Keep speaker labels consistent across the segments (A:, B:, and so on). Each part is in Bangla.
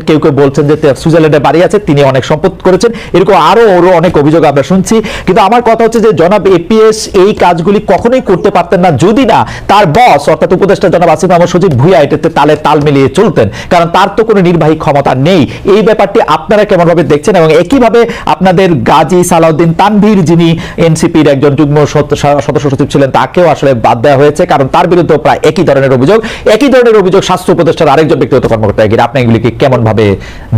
A: কেউ কেউ বলছেন যে সুইজারল্যান্ডে বাড়ি আছে, তিনি অনেক সম্পদ করেছেন। এরকম আরও ওরও অনেক অভিযোগ আমরা শুনছি। কিন্তু আমার কথা হচ্ছে যে জনাব এপিএস এই কাজগুলি কখনোই করতে পারতেন না, যদি না তার বস অর্থাৎ উপদেষ্টা জনাব আসিফ মাহমুদ সচিব ভুইয়া এটাতে তালে তাল মিলিয়ে চলতেন। কারণ তার তো কোনো নির্বাহী ক্ষমতা নেই। এই ব্যাপারটি আপনারা কেমন ভাবে দেখছেন এবং একইভাবে আপনাদের গাজী সালাউদ্দিন তানভীর যিনি এনসিপির একজন যুগ্ম সদ- সদস্য সচিব ছিলেন, তাকেও আসলে বাদ দেওয়া হয়েছে। কারণ তার বিরুদ্ধে প্রায় একই ধরনের অভিযোগ, একই ধরনের অভিযোগ স্বাস্থ্য উপদেষ্টার আরেকজন ব্যক্তিগত কর্মকর্তা ঘিরে আপনি এগুলিকে কেমন ভাবে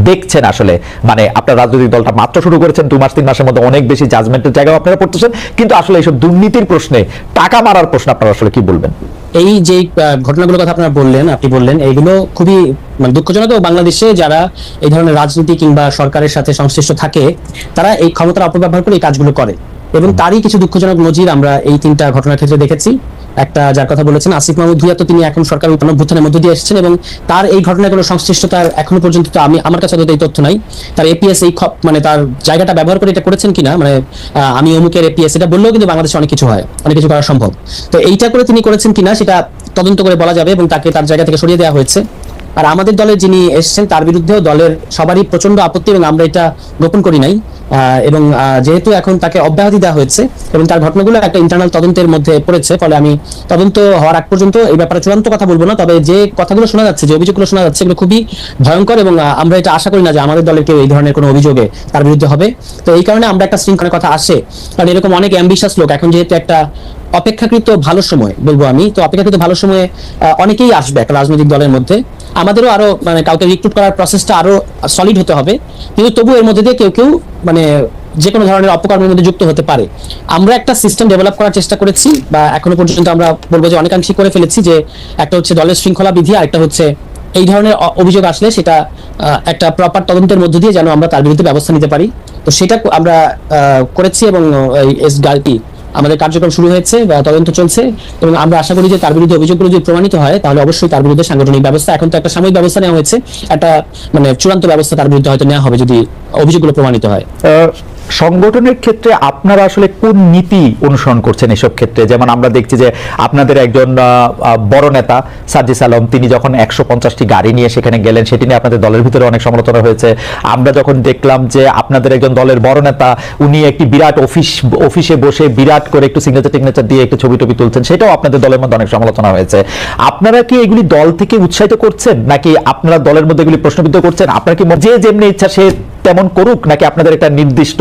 A: দেখছেন আসলে। মানে আপনার রাজনৈতিক দলটা মাত্র শুরু করেছেন দু মাস তিন মাসের মধ্যে অনেক বেশি জাজমেন্টের জায়গায় আপনারা পড়তেছেন। কিন্তু আসলে এইসব দুর্নীতির প্রশ্নে টাকা মারার প্রশ্ন আপনারা আসলে কি বলবেন?
B: এই যে ঘটনাগুলোর কথা আপনারা বললেন আপনি বললেন এইগুলো খুবই মানে দুঃখজনক বাংলাদেশে যারা এই ধরনের রাজনীতি কিংবা সরকারের সাথে সংশ্লিষ্ট থাকে তারা এই ক্ষমতার অপব্যবহার করে এই কাজগুলো করে। এবং তারই কিছু দুঃখজনক নজির আমরা এই তিনটা ঘটনার ক্ষেত্রে দেখেছি। একটা যার কথা বলেছেন আসিফ মাহমুদ ভুইয়া, তো তিনি এখন সরকার অভ্যুত্থানের মধ্য দিয়ে এসেছেন এবং তার এই ঘটনায় কোনো সংশ্লিষ্টতার এখনও পর্যন্ত তো আমি আমার কাছে এই তথ্য নাই। তার এপিএস এই মানে তার জায়গাটা ব্যবহার করে এটা করেছেন কিনা মানে আমি অমুকের এপিএস এটা বললেও কিন্তু বাংলাদেশে অনেক কিছু হয়, অনেক কিছু করা সম্ভব। তো এইটা করে তিনি করেছেন কিনা সেটা তদন্ত করে বলা যাবে এবং তাকে তার জায়গা থেকে সরিয়ে দেওয়া হয়েছে। আর আমাদের দলের যিনি এসেছেন, তার বিরুদ্ধেও দলের সবারই প্রচণ্ড আপত্তি এবং আমরা এটা গোপন করি নাই। এবং যেহেতু এখন তাকে অব্যাহতি দেওয়া হয়েছে এবং তার ঘটনাগুলো একটা ইন্টারনাল তদন্তের মধ্যে পড়েছে, ফলে আমি তদন্ত হওয়ার আগ পর্যন্ত এই ব্যাপারে চূড়ান্ত কথা বলব না, তবে যে কথাগুলো শোনা যাচ্ছে, যে অভিযোগগুলো শোনা যাচ্ছে, এগুলো খুবই ভয়ঙ্কর এবং আমরা এটা আশা করি না যে আমাদের দলের কেউ এই ধরনের কোনো অভিযোগে তার বিরুদ্ধে হবে। তো এই কারণে আমরা একটা শৃঙ্খলার কথা আসে। কারণ এরকম অনেক অ্যাম্বিশাস লোক এখন যেহেতু একটা অপেক্ষাকৃত ভালো সময়, বলব আমি, তো অপেক্ষাকৃত ভালো সময়ে অনেকেই আসবে একটা রাজনৈতিক দলের মধ্যে। আমাদেরও আরও মানে কাউকে রিক্রুট করার প্রসেসটা আরও সলিড হতে হবে। কিন্তু তবু এর মধ্যে দিয়ে কেউ কেউ মানে যে কোনো ধরনের অপকর্মের মধ্যে যুক্ত হতে পারে। আমরা একটা সিস্টেম ডেভেলপ করার চেষ্টা করেছি বা এখনও পর্যন্ত আমরা বলব যে অনেকাংশই করে ফেলেছি যে একটা হচ্ছে দলের শৃঙ্খলা বিধি আর একটা হচ্ছে এই ধরনের অভিযোগ আসলে সেটা একটা প্রপার তদন্তের মধ্য দিয়ে যেন আমরা তার বিরুদ্ধে ব্যবস্থা নিতে পারি। তো সেটা আমরা করেছি এবং এই এস গার্টি আমাদের কার্যক্রম শুরু হয়েছে বা তদন্ত চলছে এবং আমরা আশা করি যে তার বিরুদ্ধে অভিযোগগুলো যদি প্রমাণিত হয়, তাহলে অবশ্যই তার বিরুদ্ধে সাংগঠনিক ব্যবস্থা, এখন তো একটা সাময়িক ব্যবস্থা নেওয়া হয়েছে। একটা মানে চূড়ান্ত ব্যবস্থা তার বিরুদ্ধে হয়তো নেওয়া হবে যদি অভিযোগগুলো প্রমাণিত হয়।
A: সংগঠনের ক্ষেত্রে আপনারা আসলে কোন নীতি অনুসরণ করছেন এসব ক্ষেত্রে? যেমন আমরা দেখছি যে আপনাদের একজন বড় নেতা সাজিস আলম, তিনি যখন একশো পঞ্চাশটি গাড়ি নিয়ে সেখানে গেলেন, সেটি নিয়ে আপনাদের দলের ভিতরে অনেক সমালোচনা হয়েছে। আমরা যখন দেখলাম যে আপনাদের একজন দলের বড় নেতা, উনি একটি বিরাট অফিস, অফিসে বসে বিরাট করে একটু সিগনেচার টিগনেচার দিয়ে একটু ছবি টবি তুলছেন, সেটাও আপনাদের দলের মধ্যে অনেক সমালোচনা হয়েছে। আপনারা কি এগুলি দল থেকে উৎসাহিত করছেন? নাকি আপনারা দলের মধ্যে এগুলি প্রশ্নবিদ্ধ করছেন? আপনার কি যে যেমনি ইচ্ছা সে তেমন করুক, নাকি আপনাদের একটা নির্দিষ্ট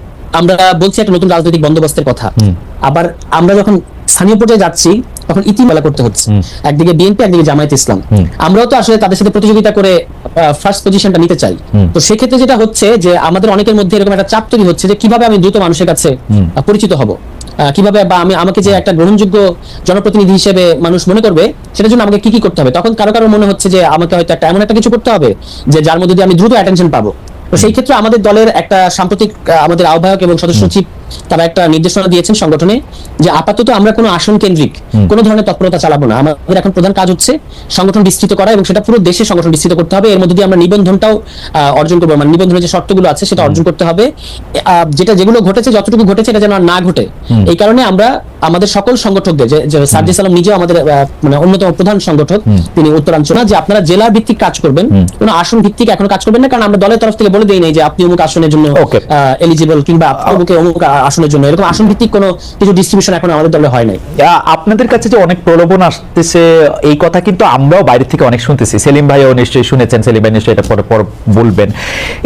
B: আমরা বলছি একটা নতুন রাজনৈতিক বন্দোবস্তের কথা। আবার আমরা যখন স্থানীয় পর্যায়ে যাচ্ছি তখন ইতিমেলা করতে হচ্ছে। একদিকে বিএনপি একদিকে জামায়াত ইসলাম। আমরাও তো আসলে তাদের সাথে প্রতিযোগিতা করে ফার্স্ট পজিশনটা নিতে চাই। তো সেক্ষেত্রে যেটা হচ্ছে যে আমাদের অনেকের মধ্যে এরকম একটা চাপ তৈরি হচ্ছে যে কীভাবে আমি দ্রুত মানুষের কাছে পরিচিত হব? কীভাবে বা আমি আমাকে যে একটা গ্রহণযোগ্য জনপ্রতিনিধি হিসেবে মানুষ মনে করবে সেটার জন্য আমাকে কি কি করতে হবে? তখন কারও কারও মনে হচ্ছে যে আমাকে হয়তো একটা এমন একটা কিছু করতে হবে যে যার মধ্যে দিয়ে আমি দ্রুত অ্যাটেনশন পাবো। তো সেই ক্ষেত্রে আমাদের দলের একটা সাম্প্রতিক আমাদের আহ্বায়ক এবং সদস্য সচিব তারা একটা নির্দেশনা দিয়েছেন সংগঠনে যে আপাতত আমরা কোনো আসন কেন্দ্রিক কোনো ধরনের তৎপরতা চালাবো না। আমাদের এখন প্রধান কাজ হচ্ছে সংগঠন বিস্তৃত করা এবং সেটা পুরো দেশে সংগঠন বিস্তৃত করতে হবে। এর মধ্যে দিয়ে আমরা নিবন্ধনটাও অর্জন করব। মানে নিবন্ধনের যে শর্তগুলো আছে সেটা অর্জন করতে হবে। যেটা যেগুলো ঘটেছে যতটুকু ঘটেছে এটা যেন না ঘটে। এই কারণে আমরা আমাদের সকল সংগঠকদের যে সার্জিস আলম নিজেও আমাদের মানে অন্যতম প্রধান সংগঠক তিনি উত্তরাঞ্চল। যে আপনারা জেলা ভিত্তিক কাজ করবেন কোনো আসন ভিত্তিক এখন কাজ করবেন না কারণ আমরা দলের তরফ থেকে বলে দেই নাই যে আপনি অমুক আসনের জন্য. এলিজিবল কিংবা অমুকে অমুক আসনের জন্য। এরকম আসন ভিত্তিক কোনো কিছু ডিস্ট্রিবিউশন এখন আমাদের দলে হয় নাই।
A: আপনাদের কাছে যে অনেক প্রলোভন আসতেছে, এই কথা কিন্তু আমরাও বাইরে থেকে অনেক শুনতেছি। সেলিম ভাইও নিশ্চয়ই শুনেছেন, সেলিম ভাই নিশ্চয়ই এটা পরে, পর বলবেন।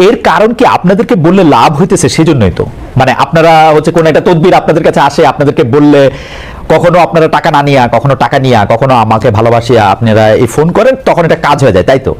A: এর কারণ কি আপনাদেরকে বললে লাভ হইতেছে সেজন্যই তো? মানে আপনারা হচ্ছে কোন একটা তদবির আপনাদের কাছে আসে, আপনাদেরকে বললে কখনো আপনারা টাকা না নিয়া, কখনো টাকা নিয়া, কখনো আমাকে ভালোবাসিয়া আপনারা এই ফোন করেন, তখন এটা কাজ হয়ে যায়, তাই তো?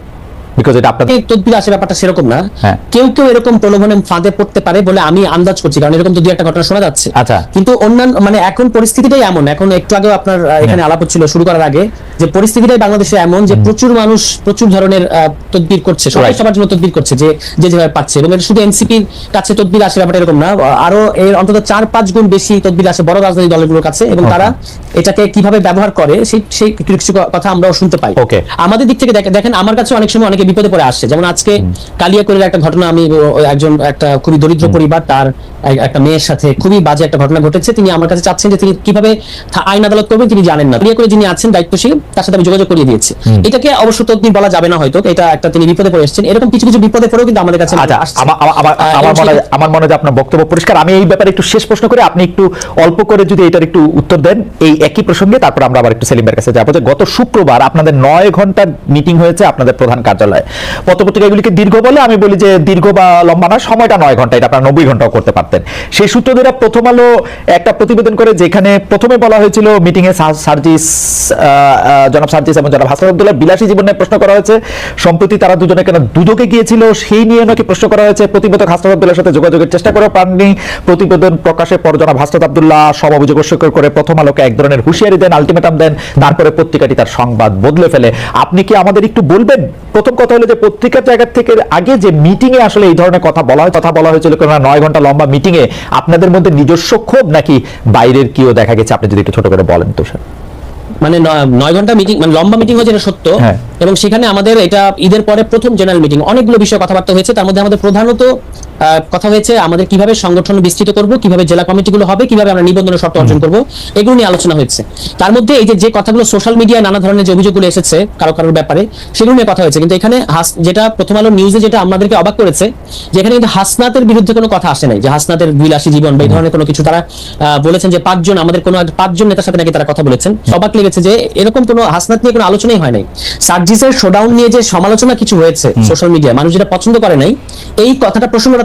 A: বিকজ এটা আপনাদের
B: তদবির আসে ব্যাপারটা সেরকম না।
A: হ্যাঁ।
B: কেউ কেউ এরকম প্রলোভনে ফাঁদে পড়তে পারে বলে আমি আন্দাজ করছি কারণ এরকম তো দুই একটা ঘটনা শোনা যাচ্ছে।
A: আচ্ছা।
B: কিন্তু অন্যান্য মানে এখন পরিস্থিতিটাই এমন। এখন একটু আগে আপনার এখানে আলাপ হচ্ছিল শুরু করার আগে যে পরিস্থিতিটাই বাংলাদেশে এমন যে প্রচুর মানুষ প্রচুর ধরনের তদবির করছে। সবাই সবার জন্য তদবির করছে যে যে যেভাবে পাচ্ছে। এবং এটা শুধু এনসিপির কাছে তদবির আসে ব্যাপারটা এরকম না। আরও এর অন্তত চার পাঁচ গুণ বেশি তদবির আসে বড় রাজনৈতিক দলগুলোর কাছে এবং তারা এটাকে কীভাবে ব্যবহার করে সেই সেই কিছু কথা আমরাও শুনতে পাই।
A: Okay.
B: আমাদের দিক থেকে দেখে- দেখেন আমার কাছে অনেক সময় অনেকে বিপদে পড়ে আসছে। যেমন আজকে কালিয়াকৈরের একটা ঘটনা আমি একজন একটা খুবই দরিদ্র পরিবার তার একটা মেয়ের সাথে খুবই বাজে একটা ঘটনা ঘটেছে। তিনি আমার কাছে চাচ্ছেন যে তিনি কীভাবে আইন আদালত করবেন তিনি জানেন না। কালিয়াকৈরে যিনি আছেন দায়িত্বশীল তার সাথে আমি যোগাযোগ করিয়ে দিয়েছি। এটাকে অবশ্য তদবির বলা যাবে না হয়তো এটা একটা তিনি বিপদে পড়ে এসেছেন। এরকম কিছু কিছু বিপদে পড়েও কিন্তু আমাদের কাছে
A: আচ্ছা। আমার মনে হয় আপনার বক্তব্য পরিষ্কার। আমি এই ব্যাপারে একটু শেষ প্রশ্ন করে। আপনি একটু অল্প করে যদি এটার একটু উত্তর দেন এই একই প্রসঙ্গে তারপর আমরা আবার একটু সেলিমের কাছে যাব। যে গত শুক্রবার আপনাদের নয় ঘণ্টার মিটিং হয়েছে আপনাদের প্রধান কার্যালয়ে। পত্রপত্রিকাগুলিকে দীর্ঘ বলে আমি বলি যে দীর্ঘ বা লম্বা নয় সময়টা নয় ঘণ্টা, এটা আপনারা নব্বই ঘন্টাও করতে পারতেন। সেই সূত্র ধরে প্রথম আলো একটা প্রতিবেদন করে যেখানে প্রথমে বলা হয়েছিল মিটিং এ সার্জিস জনাব সার্জিস এবং জনাব হাসান আব্দুল্লাহ বিলাসী জীবনে প্রশ্ন করা হয়েছে। সম্প্রতি তারা দুজনে কেন দুদকে গিয়েছিল সেই নিয়ে নাকি প্রশ্ন করা হয়েছে। প্রতিবেদক হাসনাত আব্দুল্লাহর সাথে যোগাযোগের চেষ্টা করে পাননি। প্রতিবেদন প্রকাশের পর জনাব হাসনাত আব্দুল্লাহ সব অভিযোগ অস্বীকার করে প্রথম আলোকে এক ধরনের হুঁশিয়ারি দেন আলটিমেটাম দেন, তারপরে পত্রিকাটি তার সংবাদ বদলে ফেলে। আপনি কি আমাদের একটু বলবেন? প্রথম কথা হলো যে পত্রিকার জায়গা থেকে আগে যে মিটিং এ আসলে এই ধরনের কথা বলা হয় কথা বলা হয়েছিল কেননা নয় ঘণ্টা লম্বা মিটিং এ আপনাদের মধ্যে নিজস্ব ক্ষোভ নাকি বাইরের কিও দেখা গেছে? আপনি যদি একটু ছোট করে বলেন তো স্যার।
B: মানে নয় ঘণ্টা মিটিং মানে লম্বা মিটিং হয়েছে এটা সত্য।
A: হ্যাঁ।
B: এবং সেখানে আমাদের এটা ঈদের পরে প্রথম জেনারেল মিটিং অনেকগুলো বিষয়ে কথাবার্তা হয়েছে। তার মধ্যে আমাদের প্রধানত কথা হয়েছে আমাদের কীভাবে সংগঠন বিস্তৃত করব কীভাবে জেলা কমিটিগুলো হবে কীভাবে আমরা নিবন্ধনের শর্ত অর্জন করব এগুলো নিয়ে আলোচনা হয়েছে। তার মধ্যে এই যে যে কথাগুলো সোশ্যাল মিডিয়ায় নানা ধরনের যে অভিযোগগুলো এসেছে কারও কারোর ব্যাপারে সেগুলো নিয়ে কথা হয়েছে। কিন্তু এখানে যেটা প্রথম আলো নিউজে যেটা আমাদেরকে অবাক করেছে যেখানে কিন্তু হাসনাতের বিরুদ্ধে কোনো কথা আসে নাই যে হাসনাতের বিলাসী জীবন বা এই ধরনের কোনো কিছু তারা আহ, বলেছেন যে পাঁচজন আমাদের কোনো পাঁচজন নেতার সাথে নাকি তারা কথা বলেছেন। অবাক লেগেছে যে এরকম কোনো হাসনাত নিয়ে কোনো আলোচনাই হয় নাই। সার্জিসের শোডাউন নিয়ে যে সমালোচনা কিছু হয়েছে সোশ্যাল মিডিয়ায় মানুষ যেটা পছন্দ করে নাই এই কথাটা প্রসঙ্গটা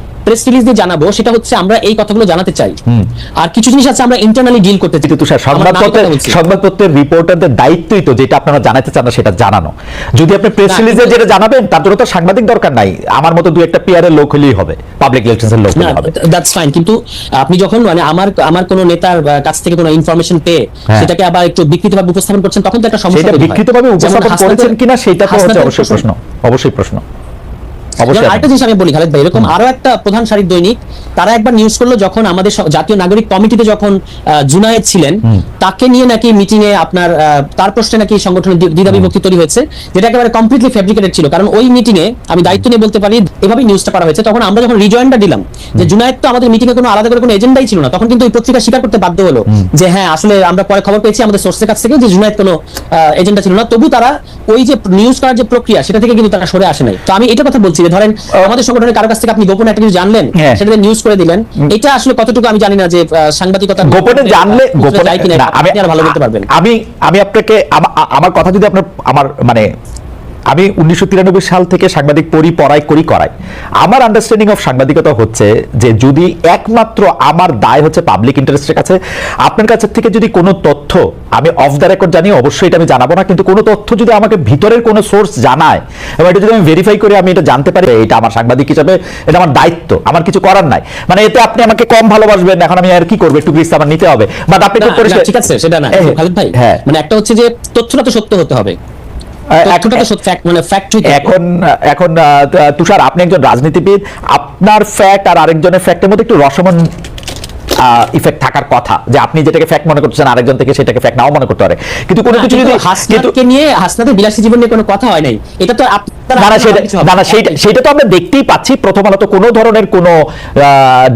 B: প্রেস রিলিজ দিয়ে জানাব সেটা হচ্ছে আমরা এই কথাগুলো জানাতে চাই। আর কিছু জিনিস আছে আমরা ইন্টারনালি ডিল করতে চাই।
A: তুষার সংবাদপত্রের সংবাদপত্রের রিপোর্টারদের দায়িত্বই তো যেটা আপনারা জানাতে চান না সেটা জানানো। যদি আপনি প্রেস রিলিজে যেটা জানাবেন তার জন্য তো সাংবাদিক দরকার নাই। আমার মতো দুই একটা পিয়ারের লোক হলেই হবে পাবলিক রিলেশনসের লোক হলেই হবে।
B: দ্যাটস ফাইন কিন্তু আপনি যখন মানে আমার আমার কোনো নেতার কাছ থেকে কোনো ইনফরমেশন পেয়ে
A: হ্যাঁ।
B: সেটাকে আবার একটু বিকৃতভাবে উপস্থাপন করছেন তখন তো একটা সমস্যা
A: সেটা বিকৃতভাবে উপস্থাপন করেছেন কিনা সেটা তো হচ্ছে অবশ্যই প্রশ্ন অবশ্যই প্রশ্ন। অবশ্যই
B: আরেকটা জিনিস আমি বলি খালেদ ভাই এরকম আরও একটা প্রধান সারির দৈনিক তারা একবার নিউজ করল যখন আমাদের জাতীয় নাগরিক কমিটিতে যখন জুনায়েদ ছিলেন তাকে নিয়ে নাকি মিটিং এ আপনার তার প্রশ্নে নাকি সংগঠনের দ্বিধা বিভক্তি তৈরি হয়েছে যেটা একেবারে কমপ্লিটলি ফেব্রিকেটেড ছিল। কারণ ওই মিটিং এ আমি দায়িত্ব নিয়ে বলতে পারি এভাবেই নিউজটা করা হয়েছে। তখন আমরা যখন দিলাম যে জুনায়েদ তো আমাদের মিটিং এ কোনো আলাদা করে কোনো এজেন্ডাই ছিল না তখন কিন্তু ওই পত্রিকা স্বীকার করতে বাধ্য হলো যে হ্যাঁ আসলে আমরা পরে খবর পেয়েছি আমাদের সোর্সের কাছ থেকে যে জুনায়েদ কোনো এজেন্ডা ছিল না। তবু তারা ওই যে নিউজ করার যে প্রক্রিয়া সেটা থেকে কিন্তু তারা সরে আসে নাই। তো আমি এটা কথা বলছি যে ধরেন আমাদের সংগঠনের কারও কাছ থেকে আপনি গোপনে একটা কিছু জানলেন
A: হ্যাঁ।
B: সেটা নিউজ করে দিলেন। এটা আসলে কতটুকু আমি জানি না যে সাংবাদিকতা
A: গোপনে জানলে গোপনে
B: আপনি আর ভালো বলতে পারবেন।
A: আমি আমি আপনাকে আমার কথা যদি আপনার আমার মানে আমি উনিশশো তিরানব্বই সাল থেকে সাংবাদিক পড়ি পড়াই করি করাই। আমার আন্ডারস্ট্যান্ডিং অফ সাংবাদিকতা হচ্ছে যে যদি একমাত্র আমার দায় হচ্ছে পাবলিক ইন্টারেস্টের কাছে আপনার কাছে থেকে যদি কোনো তথ্য আমি অফ দ্য রেকর্ড জানি অবশ্যই এটা আমি জানাব না কিন্তু কোনো তথ্য যদি আমাকে ভিতরের কোনো সোর্স জানায় এবং এটা যদি আমি ভেরিফাই করে আমি এটা জানতে পারি এটা আমার সাংবাদিক হিসাবে এটা আমার দায়িত্ব আমার কিছু করার নাই। মানে এতে আপনি আমাকে কম ভালোবাসবেন এখন আমি আর কি করব একটু রিস্ক আমার নিতে হবে। বাট আপনি
B: ঠিক আছে সেটা না
A: হ্যাঁ,
B: খালিদ ভাই
A: হ্যাঁ।
B: মানে একটা হচ্ছে যে তথ্যটা তো সত্য হতে হবে।
A: এখন এখন আহ, তুষার আপনি একজন রাজনীতিবিদ আপনার ফ্যাক্ট আর আরেকজনের ফ্যাক্টের মধ্যে একটু রসমন ইফেক্ট থাকার কথা যে আপনি যেটাকে ফ্যাক্ট মনে করছেন আরেকজন থেকে সেটাকে ফ্যাক্ট নাও মনে করতে পারে। কিন্তু কোনো কিছু যদি
B: হাসনাতকে নিয়ে হাসনাতের বিলাসী জীবন নিয়ে কোনো কথা হয় নাই। এটা তো
A: সেটা তো আমরা দেখতেই পাচ্ছি। প্রথম আলো তো কোনো ধরনের কোনো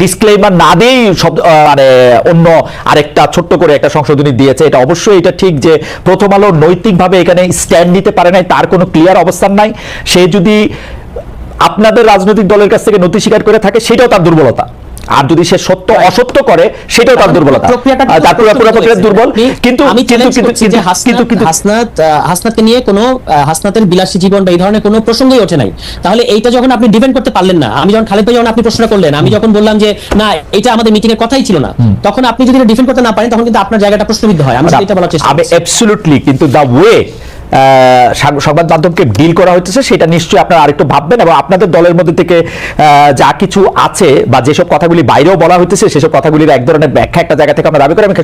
A: ডিসক্লেমার না দিয়েই আহ, মানে অন্য আরেকটা ছোট্ট করে একটা সংশোধনী দিয়েছে। এটা অবশ্যই এটা ঠিক যে প্রথম আলো নৈতিকভাবে এখানে স্ট্যান্ড নিতে পারে নাই তার কোনো ক্লিয়ার অবস্থান নাই। সে যদি আপনাদের রাজনৈতিক দলের কাছ থেকে নথি স্বীকার করে থাকে সেটাও তার দুর্বলতা। আর যদি সে সত্য অসত্য করে সেটাও তার দুর্বলতা। তার পুরো পুরো প্রক্রিয়া দুর্বল। কিন্তু
B: আমি
A: কিন্তু
B: হাসনাত হাসনাত হাসনাতকে নিয়ে কোনো হাসনাতের বিলাসী জীবন বা এই ধরনের কোনো প্রসঙ্গই ওঠে নাই। তাহলে এইটা যখন আপনি ডিফেন্ড করতে পারলেন না আমি যখন খালেদ ভাই যখন আপনি প্রশ্ন করলেন আমি যখন বললাম যে না এটা আমাদের মিটিং এর কথাই ছিল না তখন আপনি যদি ডিফেন্ড করতে না পারেন তখন কিন্তু আপনার জায়গাটা প্রশ্নবিদ্ধ হয়। আমি সেটা বলার চেষ্টা
A: আমি। অ্যাবসলিউটলি কিন্তু দা ওয়ে সংবাদ মাধ্যমকে ডিল করা হচ্ছে সেটা নিশ্চয়ই আপনারা আরেকটু ভাববেন এবং আপনাদের দলের মধ্যে থেকে যা কিছু আছে বা যেসব কথাগুলি বাইরেও বলা হইতেছে, সেসব কথাগুলির এক ধরনের ব্যাখ্যা একটা জায়গা থেকে আমরা দাবি করি। আমি